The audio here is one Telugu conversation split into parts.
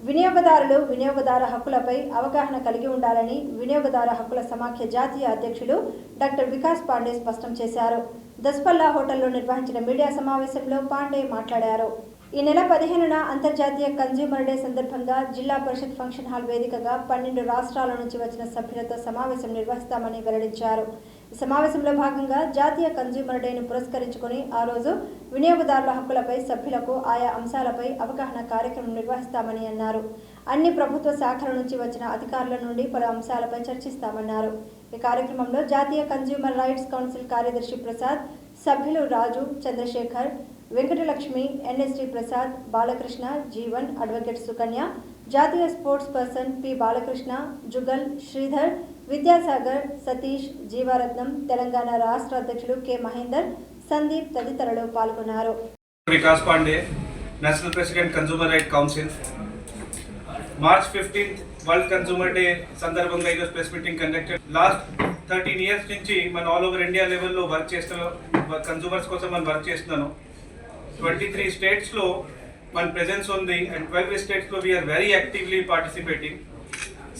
వినియోగదారులు వినియోగదార హక్కులపై అవగాహన కలిగి ఉండాలని వినియోగదార హక్కుల సమాఖ్య జాతీయ అధ్యక్షులు డాక్టర్ వికాస్ పాండే స్పష్టం చేశారు. దస్పల్లా హోటల్లో నిర్వహించిన మీడియా సమావేశంలో పాండే మాట్లాడారు. ఈ నెల పదిహేనున అంతర్జాతీయ కన్జ్యూమర్ డే సందర్భంగా జిల్లా పరిషత్ ఫంక్షన్ హాల్ వేదికగా పన్నెండు రాష్ట్రాల నుంచి వచ్చిన సభ్యులతో సమావేశం నిర్వహిస్తామని వెల్లడించారు. సమావేశంలో భాగంగా జాతీయ కన్జ్యూమర్ డేను పురస్కరించుకొని ఆ రోజు వినియోగదారుల హక్కులపై సభ్యులకు ఆయా అంశాలపై అవగాహన కార్యక్రమం నిర్వహిస్తామని అన్నారు. అన్ని ప్రభుత్వ శాఖల నుంచి వచ్చిన అధికారుల నుండి పలు అంశాలపై చర్చిస్తామన్నారు. ఈ కార్యక్రమంలో జాతీయ కన్జ్యూమర్ రైట్స్ కౌన్సిల్ కార్యదర్శి ప్రసాద్ సభ్యులు రాజు చంద్రశేఖర్ వెంకటలక్ష్మి ఎన్ఎస్డి ప్రసాద్ బాలకృష్ణ జీవన్ అడ్వకేట్ సుకన్య జాతీయ sports person P Balakrishna Jugal Sridhar Vidyasagar Satish Jeevaratnam Telangana రాష్ట్ర అధ్యక్షులు కె మహేందర్ సందీప్ తదితరులు పాల్గొన్నారు. Vikas Pandey national president consumer right council. March fifteenth world consumer day సందర్భంగా ఈరోజు press meeting conducted last thirteen years నుంచి మన ఆల్ ఓవర్ ఇండియా లెవెల్లో వర్క్ చేస్తున్నాం కన్సూమర్స్ కోసం మనం వర్క్ చేస్తున్నాను. ట్వంటీ త్రీ స్టేట్స్లో మన ప్రెజెన్స్ ఉంది అండ్ ట్వెల్వ్ స్టేట్స్లో we are very actively participating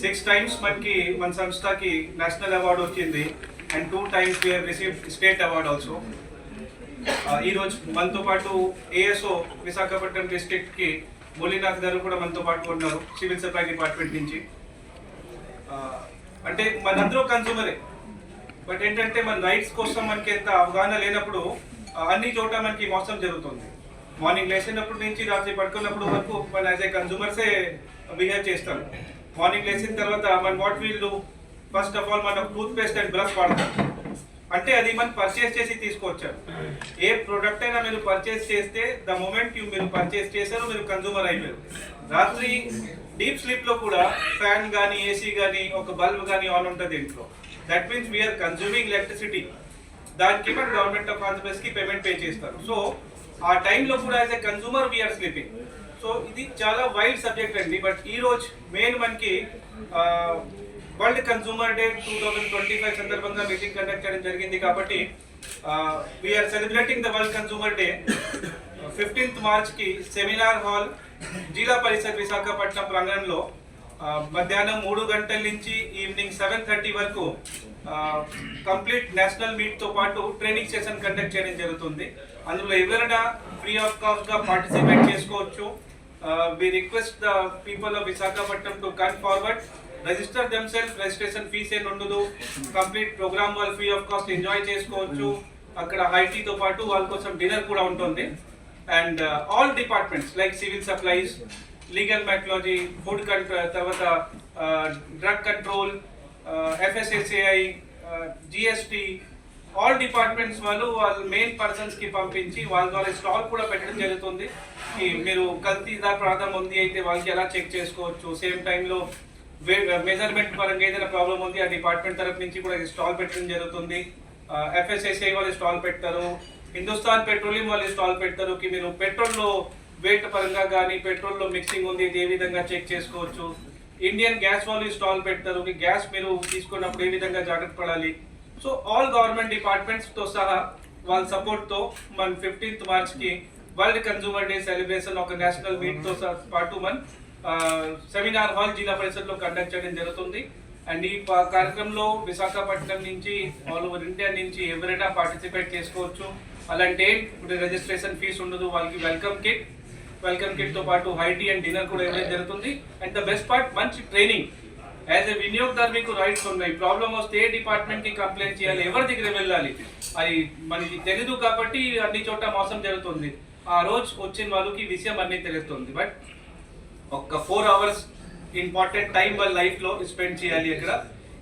six times మనకి మన సంస్థకి నేషనల్ అవార్డు వచ్చింది and two times we are receive state award also ఈరోజు మనతో పాటు ఏఎస్ఓ విశాఖపట్నం డిస్ట్రిక్ట్కి మోలీనాథ్ గారు కూడా మనతో పాటు ఉన్నారు సివిల్ సప్లై డిపార్ట్మెంట్ నుంచి. అంటే మనందరూ కన్సూమరే బట్ ఏంటంటే మన రైట్స్ కోసం మనకి ఎంత అవగాహన లేనప్పుడు అన్ని చోట మనకి మోసం జరుగుతుంది. మార్నింగ్ లేచినప్పటి నుంచి రాత్రి పడుకున్నప్పుడు వరకు మన యాజ్ ఏ కన్సూమర్సే బిహేవ్ చేస్తాం. మార్నింగ్ లేచిన తర్వాత మన what we'll first of all మన టూత్ పేస్ట్ అండ్ బ్రష్ వాడతాం. అంటే అది మనం పర్చేస్ చేసి తీసుకొచ్చారు ఏ ప్రోడక్ట్ అయినా మీరు పర్చేస్ చేస్తే ద మూమెంట్ మీరు పర్చేస్ చేశారు మీరు కన్సూమర్ అయిపోయారు. రాత్రి డీప్ స్లీప్లో కూడా ఫ్యాన్ కానీ ఏసీ కానీ ఒక బల్బ్ కానీ ఆన్ ఉంటుంది ఇంట్లో. That means we are consuming electricity దానికి మన గవర్నమెంట్ ఆఫ్ ఆంధ్రప్రదేశ్కి పేమెంట్ పే చేస్తారు. సో ఆ టైంలో కూడా as a consumer we are sleeping so ఇది చాలా వైల్డ్ సబ్జెక్ట్ అండి. బట్ ఈ రోజు మెయిన్ మనకి world consumer day two thousand twenty five సందర్భంగా మీటింగ్ కండక్ట్ చేయడం జరిగింది కాబట్టి we are celebrating the world consumer day fifteenth మార్చ్కి seminar hall Zilla Parishad Visakhapatnam ప్రాంగణంలో మధ్యాహ్నం మూడు గంటల నుంచి ఈవినింగ్ సెవెన్ థర్టీ వరకు కంప్లీట్ నేషనల్ మీట్తో పాటు ట్రైనింగ్ సెషన్ కండక్ట్ చేయడం జరుగుతుంది. అందులో ఎవరైనా ఫ్రీ ఆఫ్ కాస్ట్గా పార్టిసిపేట్ చేసుకోవచ్చు. We request the people of Visakhapatnam to come forward register them self registration fees ఏం ఉండదు. కంప్లీట్ ప్రోగ్రామ్ వాళ్ళు ఫ్రీ ఆఫ్ కాస్ట్ ఎంజాయ్ చేసుకోవచ్చు. అక్కడ హైటీతో పాటు వాళ్ళ కోసం డిన్నర్ కూడా ఉంటుంది. And all departments like civil supplies legal metrology food control తర్వాత drug control FSSAI GST all departments వాళ్ళు వాళ్ళ మెయిన్ పర్సన్స్కి పంపించి వాళ్ళ ద్వారా స్టాల్ కూడా పెట్టడం జరుగుతుంది. మీరు కల్తీ దా ప్రాంతం ఉంది అయితే వాళ్ళకి ఎలా చెక్ చేసుకోవచ్చు? సేమ్ టైంలో మెజర్మెంట్ పరంగా ఏదైనా ప్రాబ్లం ఉంది ఆ డిపార్ట్మెంట్ తరఫు నుంచి కూడా స్టాల్ పెట్టడం జరుగుతుంది. ఎఫ్ఎస్ఎస్ఐ వాళ్ళు స్టాల్ పెడతారు హిందుస్థాన్ పెట్రోలియం వాళ్ళు స్టాల్ పెడతారు కి మీరు పెట్రోల్లో వెయిట్ పరంగా కానీ పెట్రోల్లో మిక్సింగ్ ఉంది ఇది ఏ విధంగా చెక్ చేసుకోవచ్చు? ఇండియన్ గ్యాస్ వాళ్ళు స్టాల్ పెడతారు. గ్యాస్ మీరు తీసుకున్నప్పుడు ఏ విధంగా జాగ్రత్త పడాలి? సో ఆల్ గవర్నమెంట్ డిపార్ట్మెంట్స్తో సహా వాళ్ళ సపోర్ట్తో మన ఫిఫ్టీన్త్ మార్చ్కి వరల్డ్ కన్సూమర్ డే సెలబ్రేషన్ ఒక నేషనల్ మీట్తో సహా పాటు మన సెమినార్ హాల్ జిల్లా పరిషత్లో కండక్ట్ చేయడం జరుగుతుంది. అండ్ ఈ కార్యక్రమంలో విశాఖపట్నం నుంచి ఆల్ ఓవర్ ఇండియా నుంచి ఎవరైనా పార్టిసిపేట్ చేసుకోవచ్చు. అలాంటి ఇప్పుడు రిజిస్ట్రేషన్ ఫీజు ఉండదు వాళ్ళకి వెల్కమ్ కిట్ వెల్కమ్ కిట్తో పాటు హైటీ అండ్ డిన్నర్ కూడా ఇవ్వడం జరుగుతుంది. అండ్ ద బెస్ట్ పార్ట్ మంచి ట్రైనింగ్ యాజ్ ఎ వినియోగదారు మీకు రైట్స్ ఉన్నాయి. ప్రాబ్లం వస్తే ఏ డిపార్ట్మెంట్కి కంప్లైంట్ చేయాలి ఎవరి దగ్గర వెళ్ళాలి? అది మనకి తెలీదు కాబట్టి అన్ని చోట మోసం జరుగుతుంది. ఆ రోజు వచ్చిన వాళ్ళకి విషయం అన్ని తెలుస్తుంది. బట్ ఒక ఫోర్ అవర్స్ ఇంపార్టెంట్ టైం వాళ్ళ లైఫ్లో స్పెండ్ చేయాలి ఇక్కడ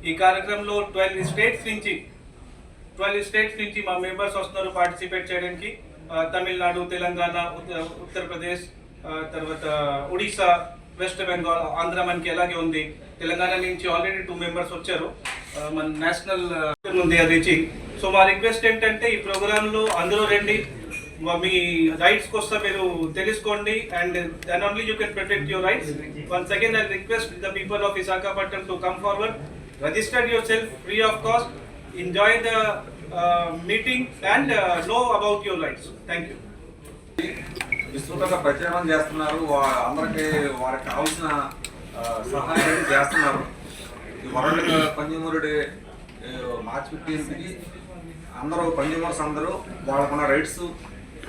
ఈ కార్యక్రమంలో ట్వెల్వ్ స్టేట్స్ నుంచి ట్వెల్వ్ స్టేట్స్ నుంచి మా మెంబర్స్ వస్తున్నారు పార్టిసిపేట్ చేయడానికి. తమిళనాడు తెలంగాణ ఉత్తరప్రదేశ్ తర్వాత ఒడిశా వెస్ట్ బెంగాల్ ఆంధ్ర మనకి ఎలాగే ఉంది. తెలంగాణ నుంచి ఆల్రెడీ టూ మెంబర్స్ వచ్చారు. మన నేషనల్ ఉంది అది రీచింగ్ సో మా రిక్వెస్ట్ ఏంటంటే ఈ ప్రోగ్రాంలో అందరూ రండి. మీ రైట్స్ కోసం మీరు తెలుసుకోండి. And then only you can protect your rights once again I request the people of Visakhapatnam to come forward register your self free of cost enjoy the meeting and know about your rights thank you విస్తృతంగా ప్రచారం చేస్తున్నారు. వా- అందరికీ వారికి కావాల్సిన uh, సహాయం చేస్తున్నారు. World consumer day March March ఫిఫ్టీన్త్కి అందరూ కన్జ్యూమర్స్ అందరూ వాళ్ళకున్న రైట్స్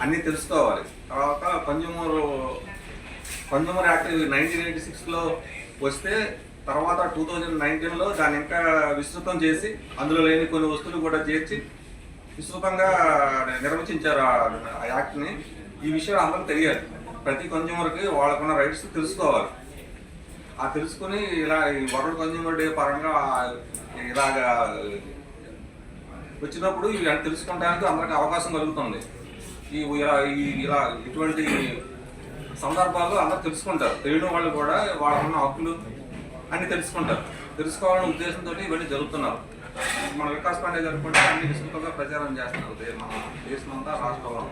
అన్నీ తెలుసుకోవాలి. తర్వాత consumer consumer act nineteen eighty సిక్స్లో వస్తే తర్వాత టూ థౌజండ్ నైన్టీన్లో దాన్ని ఇంకా విస్తృతం చేసి అందులో లేని కొన్ని వస్తువులు కూడా చేర్చి విస్తృతంగా నిర్వచించారు ఆ- యాక్ట్ని. ఈ విషయం అందరికి తెలియాలి. ప్రతి కన్జ్యూమర్కి వాళ్ళకున్న రైట్స్ తెలుసుకోవాలి. ఆ తెలుసుకుని ఇలా ఈ వరల్డ్ కన్జ్యూమర్ డే పరంగా ఇలాగా వచ్చినప్పుడు ఇవి తెలుసుకోవడానికి అందరికి అవకాశం కలుగుతుంది. ఈ ఇలా ఈ ఇలా ఇటువంటి సందర్భాల్లో అందరూ తెలుసుకుంటారు. తెలియని వాళ్ళు కూడా వాళ్ళకున్న హక్కులు అన్ని తెలుసుకుంటారు. తెలుసుకోవాలనే ఉద్దేశంతో ఇవన్నీ జరుగుతున్నారు. మన వికాస్ పాండే జరుపుకుంటే అన్ని విస్తృతంగా ప్రచారం చేస్తున్నారు. మన దేశమంతా రాష్ట్రంలో.